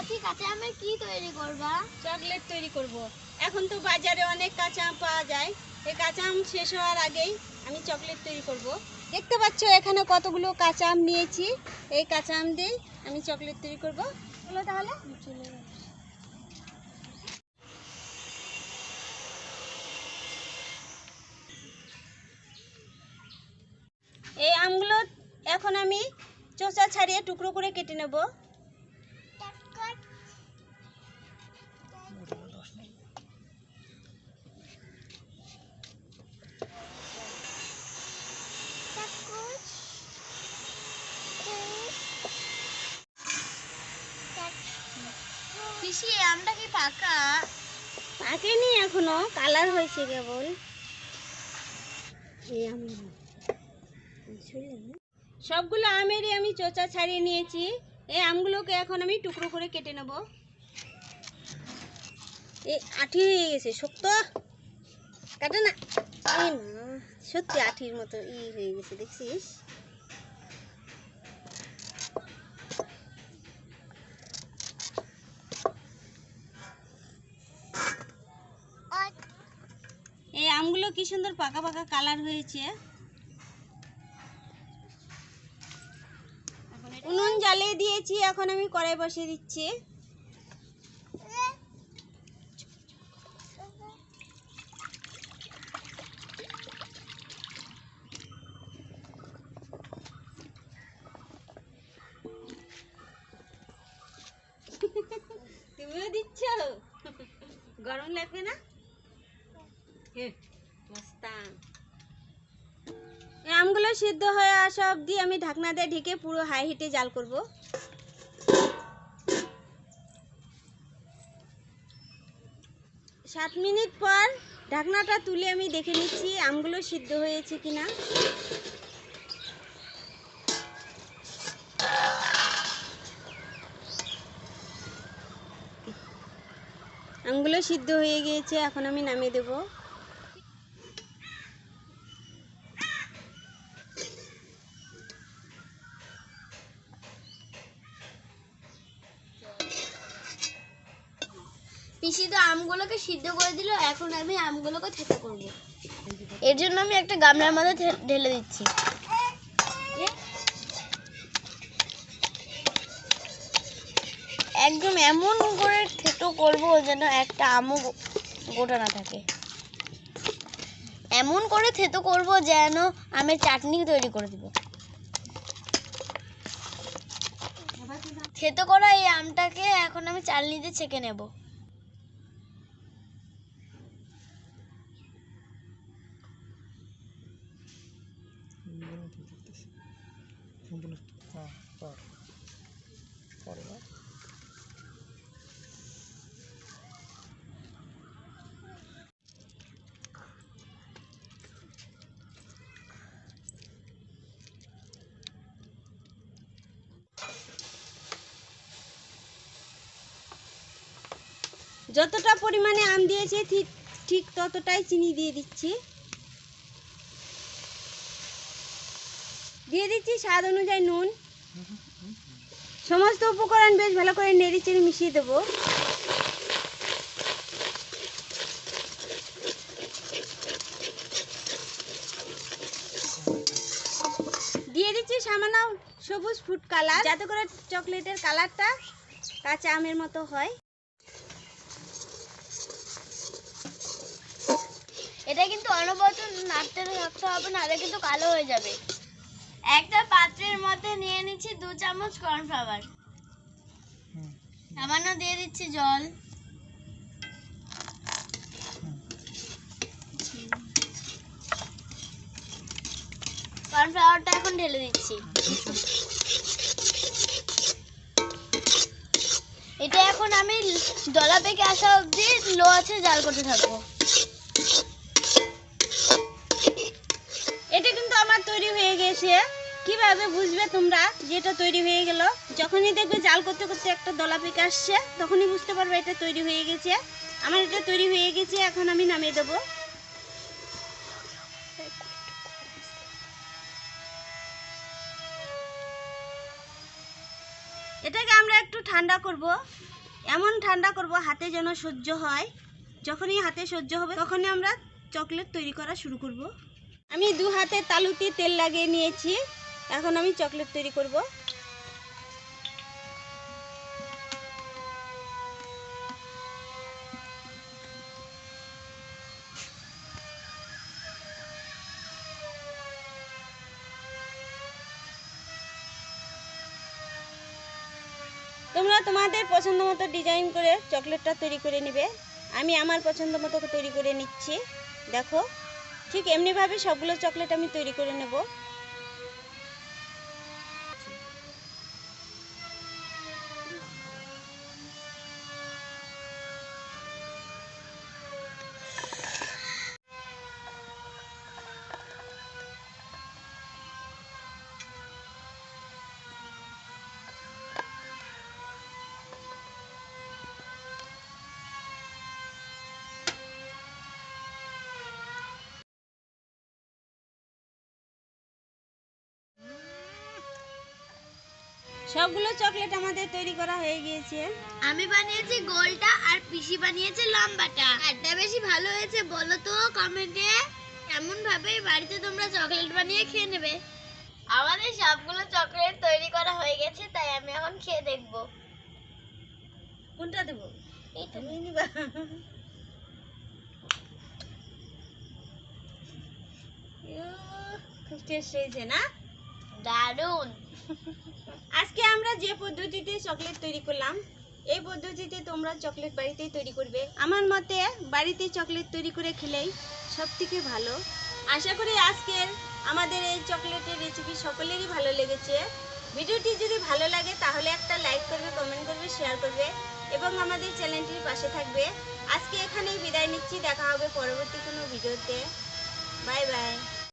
চাচি কাঁচা আমের কি তৈরি করবা চকলেট তৈরি করব। এখন তো বাজারে অনেক কাঁচা আম পাওয়া যায় এই কাঁচা আম শেষ হওয়ার আগেই আমি চকলেট তৈরি করব। দেখতে পাচ্ছ, এখানে কতগুলো কাঁচা আম নিয়েছি এই কাঁচা আম দিয়েই আমি চকলেট তৈরি করব চলো তাহলে। এই আমগুলো এখন আমি চোষা ছাড়িয়ে টুকরো করে কেটে নেব পিসি আমটা কি পাকা? পাকেনি এখনও, কালার হয়েছে কেবল। এই আমগুলো সবগুলো আমেরই আমি চোচা ছাড়িয়ে নিয়েছি। এই আমগুলোকে এখন আমি টুকরো করে কেটে নেব। এই আঠি হয়ে গেছে, শক্ত। কাটে না, সত্যি আঠির মতো ই হয়ে গেছে, দেখছিস? এই আমগুলো কি সুন্দর পাকা পাকা কালার হয়েছে? উনুন জ্বালিয়ে দিয়েছি, এখন আমি কড়াই বসিয়ে দিচ্ছি। তুমিও দিচ্ছ? গরম লাগবে না? এই আমগুলো সিদ্ধ হয়ে আসা অবধি আমি ঢাকনা দিয়ে ঢেকে পুরো হাই হিটে জাল করব। সাত মিনিট পর ঢাকনাটা তুলে আমি দেখে নিচ্ছি আমগুলো সিদ্ধ হয়েছে কিনা। আমগুলো সিদ্ধ হয়ে গিয়েছে, এখন আমি নামিয়ে দেবো। পিসি আমগুলোকে সিদ্ধ করে দিল, এখন আমি আমগুলোকে থেতো করব। এর জন্য আমি একটা গামলার মধ্যে ঢেলে দিচ্ছি। একদম এমন করে থেতো করব যেন একটা আমও গোটা না থাকে। এমন করে থেতো করব যেন আমের চাটনি তৈরি করে দিব। থেতো করা এই আমটাকে এখন আমি চালনিতে ছেঁকে নেব। যতটা পরিমাণে আম দিয়েছি ঠিক ঠিক ততটাই চিনি দিয়ে দিচ্ছি। দিয়ে দিচ্ছি স্বাদ অনুযায়ী নুন। সমস্ত উপকরণ বেশ ভালো করে নেড়ে মিশিয়ে দেবো। দিয়ে দিচ্ছি সামান্য সবুজ ফুড কালার যাতে করে চকলেটের কালারটা কাঁচা আমের মতো হয়। এটা কিন্তু অনবরত নাড়তে থাকতে হবে নাহলে কিন্তু কালো হয়ে যাবে। একটা পাত্রের মধ্যে নিয়ে নিচ্ছি দু চামচ কর্নফ্লাওয়ার সামান্য দিয়ে দিচ্ছি জল। কর্নফ্লাওয়ারটা এখন ঢেলে দিচ্ছি। এটা এখন আমি দলা পেকে আসা অবধি লো আছে জাল করতে থাকব। এটা কিন্তু আমার তৈরি হয়ে গেছে। কীভাবে বুঝবে তোমরা যেটা তৈরি হয়ে গেল? যখনই দেখবে জাল করতে করতে একটা দলা পেকে আসছে, তখনই বুঝতে পারবে এটা তৈরি হয়ে গেছে। আমার এটা তৈরি হয়ে গেছে, এখন আমি নামিয়ে দেবো। এটাকে আমরা একটু ঠান্ডা করব। এমন ঠান্ডা করব হাতে যেন সহ্য হয়। যখনই হাতে সহ্য হবে, তখনই আমরা চকলেট তৈরি করা শুরু করব। আমি দু হাতে তালুতে তেল লাগিয়ে নিয়েছি। এখন আমি চকলেট তৈরি করব। তোমরা তোমাদের পছন্দ মতো ডিজাইন করে চকলেটটা তৈরি করে নেবে। আমি আমার পছন্দ মতো তৈরি করে নিচ্ছি। দেখো, ঠিক এমনিভাবে সবগুলো চকলেট আমি তৈরি করে নেব। সবগুলো চকলেট আমাদের তৈরি করা হয়ে গিয়েছে। আমি বানিয়েছি গোলটা আর পিসি বানিয়েছে লম্বাটা। কারটা বেশি ভালো হয়েছে বলো তো কমেন্টে। এমন ভাবে বাড়িতে তোমরা চকলেট বানিয়ে খেয়ে নেবে? আমাদের সবগুলো চকলেট তৈরি করা হয়ে গেছে তাই আমি এখন খেয়ে দেখব। কোনটা দেবো? এইটা নিয়ে নিবা। খুব টেস্ট হয়েছে না? দারুণ। আজকে আমরা যে পদ্ধতিতে চকলেট তৈরি করলাম, এই পদ্ধতিতে তোমরা চকলেট বাড়িতেই তৈরি করবে। আমার মতে বাড়িতে চকলেট তৈরি করে খেলেই সব থেকে ভালো। আশা করি আজকের আমাদের এই চকলেটের রেসিপি সকলেরই ভালো লেগেছে। ভিডিওটি যদি ভালো লাগে তাহলে একটা লাইক করবে কমেন্ট করবে শেয়ার করবে এবং আমাদের চ্যানেলটির পাশে থাকবে। আজকে এখানেই বিদায় নিচ্ছি, দেখা হবে পরবর্তী কোনো ভিডিওতে। Bye bye